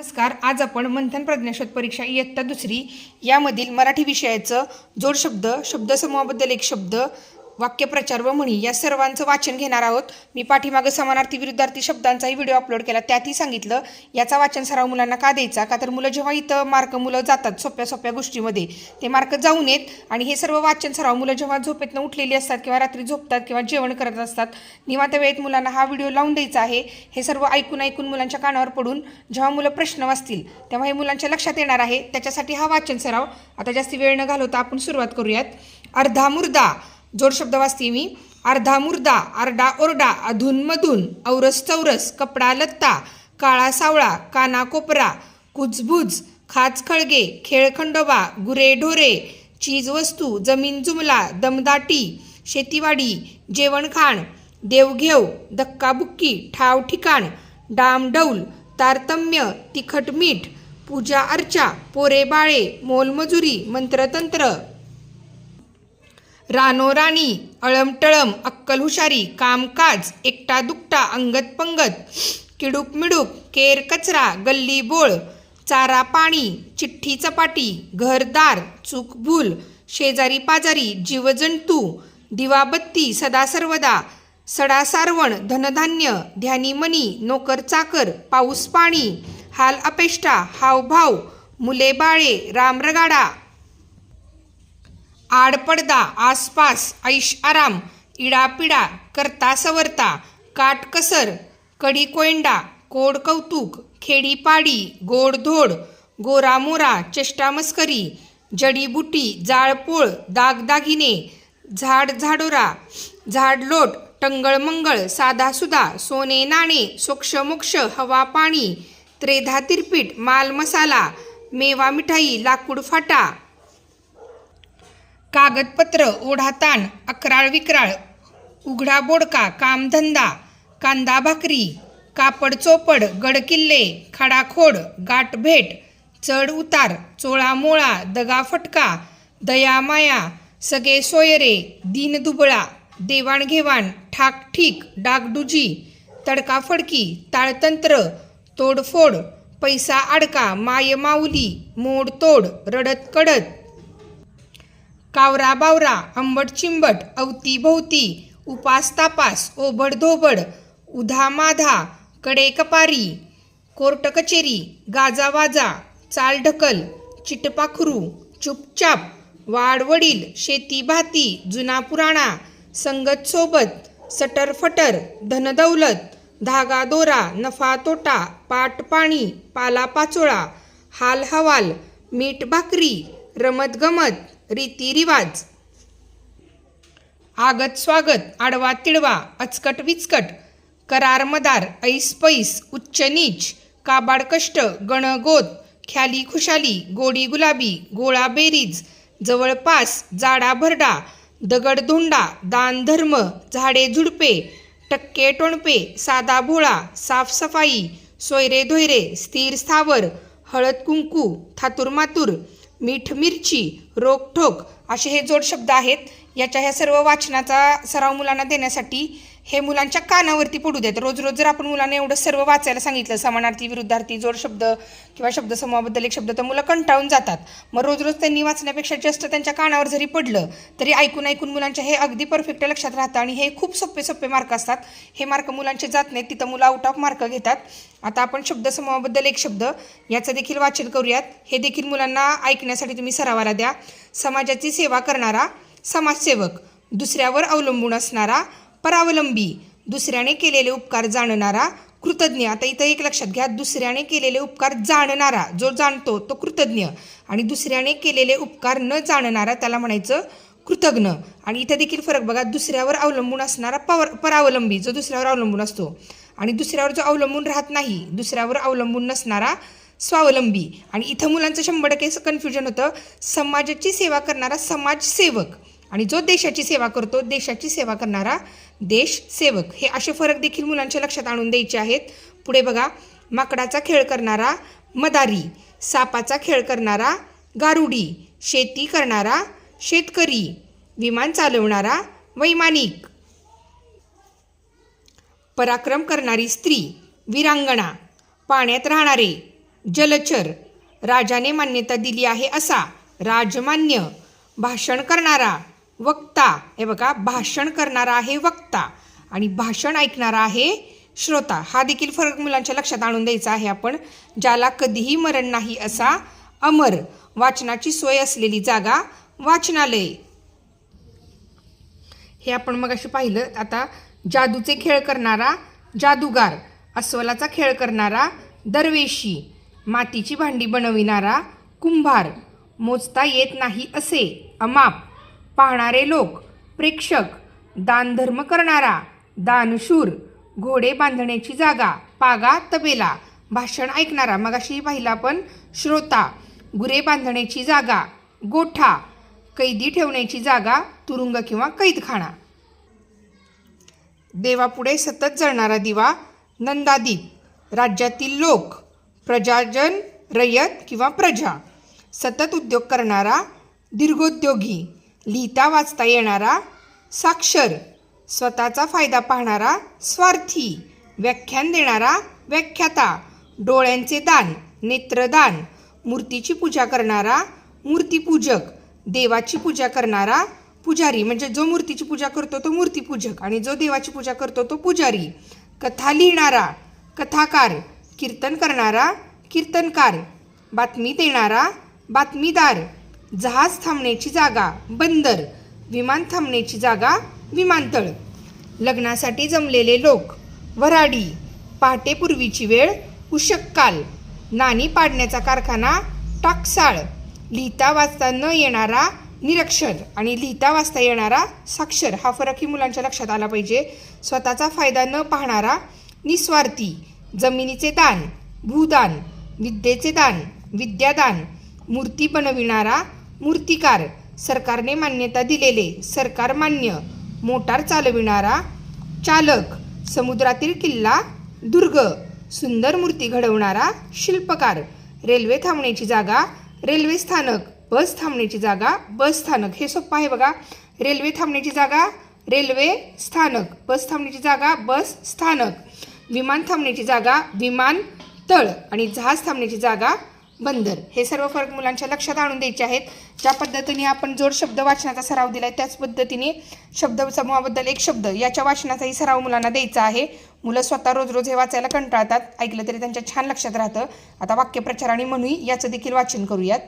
नमस्कार आज आपण मंथन प्रज्ञाशोध परीक्षा इयत्ता दुसरी यामधील मराठी विषयाचं जोडशब्द शब्दसमूहाबद्दल एक शब्द वाक्यप्रचार व म्हणी या सर्वांचं वाचन घेणार आहोत. मी पाठीमागं समानार्थी विरुद्धार्थी शब्दांचाही व्हिडिओ अपलोड केला. त्यातही सांगितलं याचा वाचन सराव मुलांना का द्यायचा? का तर मुलं जेव्हा इथं मार्क मुलं जातात सोप्या सोप्या गोष्टीमध्ये ते मार्क जाऊन येत आणि हे सर्व वाचन सराव मुलं जेव्हा झोपेतनं उठलेली असतात किंवा रात्री झोपतात किंवा जेवण करत असतात निवांत वेळेत मुलांना हा व्हिडिओ लावून द्यायचा आहे. हे सर्व ऐकून ऐकून मुलांच्या कानावर पडून जेव्हा मुलं प्रश्न वाचतील तेव्हा हे मुलांच्या लक्षात येणार आहे. त्याच्यासाठी हा वाचन सराव. आता जास्ती वेळ न घालवता आपण सुरुवात करूयात. अर्धा मुर्दा. जोड शब्द वाचते मी. अर्धा मुर्दा आरडा ओरडा अधूनमधून औरस चौरस कपडा लत्ता काळा सावळा काना कोपरा कुजबुज खाच खळगे खेळखंडोबा गुरे ढोरे चीज वस्तू जमीन जुमला दमदाटी शेतीवाडी जेवणखाण देवघेव धक्काबुक्की ठाव ठिकाण डामडौल तारतम्य तिखट मीठ पूजा अर्चा पोरे बाळे मोलमजुरी मंत्रतंत्र रानोराणी अळमटळम अक्कल हुशारी कामकाज एकटा दुकटा अंगत पंगत किडूक मिडूक केर कचरा गल्ली बोळ चारा पाणी चिठ्ठी चपाटी घरदार चूक भूल शेजारी पाजारी जीवजंतू दिवाबत्ती सदा सर्वदा सडा सारवण धनधान्य ध्यानी मनी नोकर चाकर पाऊस पाणी हाल अपेष्टा हावभाव मुले बाळे रामरगाडा आडपडदा आसपास ऐशआराम इडापिडा करता सवरता काटकसर कडीकोयंडा कोड कौतुक खेडीपाडी गोडधोड गोरामोरा चेष्टामस्करी जडीबुटी जाळपोळ दागदागिने झाड झाडोरा झाडलोट टंगळमंगळ साधासुधा सोने नाणे सोक्षमोक्ष हवा पाणी त्रेधा तिरपीट माल मसाला मेवा मिठाई लाकूड फाटा कागदपत्र ओढाताण अकराळ विक्राळ उघडा बोडका कामधंदा कांदा भाकरी कापड चोपड गडकिल्ले खडाखोड गाठभेट चढ उतार चोळामोळा दगा फटका दया माया सगळे सोयरे दीन दुबळा देवाणघेवाण ठाक ठीक डागडुजी तडकाफडकी ताळतंत्र तोडफोड पैसा अडका माय माऊली मोडतोड रडत कडत कावरा बावरा आंबट चिंबट अवतीभोवती उपासतापास ओबडधोबड उधामाधा ओबड धोबड माधा कोर्ट कचेरी गाजावाजा चालढकल चिटपाखरू चुपचाप वाडवडील शेती भाती जुना पुराणा सटर फटर धनदौलत धागा दोरा नफा तोटा हालहवाल मीठ भाकरी रमतगमत रीतिरिवाज. आगत स्वागत आडवा तिडवा अचकट विचकट करार मदार ऐस पैस उच्च नीच काबाड कष्ट गणगोत ख्याली खुशाली गोडी गुलाबी गोळा बेरीज जवळपास जाडा भरडा दगड धोंडा दान धर्म झाडे झुडपे टक्के टोणपे साधा भोळा साफसफाई सोयरे धोयरे स्थिर स्थावर हळद कुंकू थातूर मातूर मीठ मिरची रोकठोक असे हे जोड शब्द आहेत. याच्या ह्या सर्व वाचनाचा सराव मुलांना देण्यासाठी हे मुलांच्या कानावरती पडू देत. रोज रोज जर आपण मुलांना एवढं सर्व वाचायला सांगितलं समानार्थी विरुद्धार्थी जोड शब्द किंवा शब्दसमूहाबद्दल एक शब्द तर मुलं कंटाळून जातात. मग रोज रोज त्यांनी वाचण्यापेक्षा जास्त त्यांच्या कानावर जरी पडलं तरी ऐकून ऐकून मुलांच्या हे अगदी परफेक्ट लक्षात राहतं आणि हे खूप सोपे सोपे मार्क असतात. हे मार्क मुलांचे जात नाहीत तिथं मुलं आउट ऑफ मार्क घेतात. आता आपण शब्दसमूहाबद्दल एक शब्द याचं देखील वाचन करूयात. हे देखील मुलांना ऐकण्यासाठी तुम्ही सरावाला द्या. समाजाची सेवा करणारा समाजसेवक दुसऱ्यावर अवलंबून असणारा परावलंबी दुसऱ्याने केलेले उपकार जाणणारा कृतज्ञ. आता इथं एक लक्षात घ्या दुसऱ्याने केलेले उपकार जाणणारा जो जाणतो तो कृतज्ञ. आणि दुसऱ्याने केलेले उपकार न जाणणारा त्याला म्हणायचं कृतज्ञ. आणि इथं देखील फरक बघा दुसऱ्यावर अवलंबून असणारा पवर परावलंबी जो दुसऱ्यावर अवलंबून असतो. आणि दुसऱ्यावर जो अवलंबून राहत नाही दुसऱ्यावर अवलंबून नसणारा स्वावलंबी. आणि इथं मुलांचं शंभर टक्के कन्फ्युजन होतं समाजाची सेवा करणारा समाजसेवक. आणि जो देशाची सेवा करतो देशाची सेवा करणारा देशसेवक हे असे फरक देखील मुलांच्या लक्षात आणून द्यायचे आहेत. पुढे बघा माकडाचा खेळ करणारा मदारी सापाचा खेळ करणारा गारुडी शेती करणारा शेतकरी विमान चालवणारा वैमानिक. पराक्रम करणारी स्त्री वीरांगणा पाण्यात राहणारे जलचर राजाने मान्यता दिली आहे असा राजमान्य भाषण करणारा वक्ता. हे बघा भाषण करणारा आहे वक्ता. आणि भाषण ऐकणारा आहे श्रोता. हा देखील फरक मुलांच्या लक्षात आणून द्यायचा आहे आपण. ज्याला कधीही मरण नाही असा अमर. वाचनाची सोय असलेली जागा वाचनालय. हे आपण मग असे पाहिलं. आता जादूचे खेळ करणारा जादूगार. अस्वलाचा खेळ करणारा दरवेशी. मातीची भांडी बनविणारा कुंभार. मोजता येत नाही असे. अमाप. पाहणारे लोक प्रेक्षक दानधर्म करणारा दानशूर घोडे बांधण्याची जागा पागा तबेला भाषण ऐकणारा मगाशी पाहिला पण आपण श्रोता गुरे बांधण्याची जागा गोठा कैदी ठेवण्याची जागा तुरुंग किंवा कैदखाना. देवापुढे सतत जळणारा दिवा नंदादीप राज्यातील लोक प्रजाजन रयत किंवा प्रजा सतत उद्योग करणारा दीर्घोद्योगी लिहिता वाचता येणारा साक्षर स्वतःचा फायदा पाहणारा स्वार्थी व्याख्यान देणारा व्याख्याता डोळ्यांचे दान नेत्रदान मूर्तीची पूजा करणारा मूर्तीपूजक देवाची पूजा करणारा पुजारी म्हणजे जो मूर्तीची पूजा करतो तो मूर्तीपूजक आणि जो देवाची पूजा करतो तो पुजारी. कथा लिहिणारा कथाकार कीर्तन करणारा कीर्तनकार बातमी देणारा बातमीदार जहाज थांबण्याची जागा बंदर विमान थांबण्याची जागा विमानतळ. लग्नासाठी जमलेले लोक वराडी पहाटेपूर्वीची वेळ उशक्काल नाणी पाडण्याचा कारखाना टाकसाळ. लिहिता वाचता न येणारा निरक्षर आणि लिहिता वाचता येणारा साक्षर हा फरकही मुलांच्या लक्षात आला पाहिजे. स्वतःचा फायदा न पाहणारा निस्वार्थी जमिनीचे दान भूदान विद्येचे दान विद्यादान मूर्ती बनविणारा मूर्तिकार. सरकारने मान्यता दिलेले सरकार मान्य. मोटार चालविणारा चालक. समुद्रातील किल्ला दुर्ग. सुंदर मूर्ती घडवणारा शिल्पकार. रेल्वे थांबण्याची जागा रेल्वे स्थानक. बस थांबण्याची जागा बस स्थानक. हे सोपं आहे बघा. रेल्वे थांबण्याची जागा रेल्वे स्थानक. बस थांबण्याची जागा बस स्थानक. विमान थांबण्याची जागा विमान तळ आणि जहाज थांबण्याची जागा बंदर. हे सर्व फरक मुलांच्या लक्षात आणून द्यायचे आहेत. ज्या पद्धतीने आपण जोड शब्द वाचनाचा सराव दिलाय त्याच पद्धतीने शब्द समूहाबद्दल एक शब्द याच्या वाचनाचाही सराव मुलांना द्यायचा आहे. मुलं स्वतः रोज रोज हे वाचायला कंटाळतात. ऐकलं तरी त्यांच्या छान लक्षात राहतं. आता वाक्यप्रचार आणि म्हणूही याचं देखील वाचन करूयात.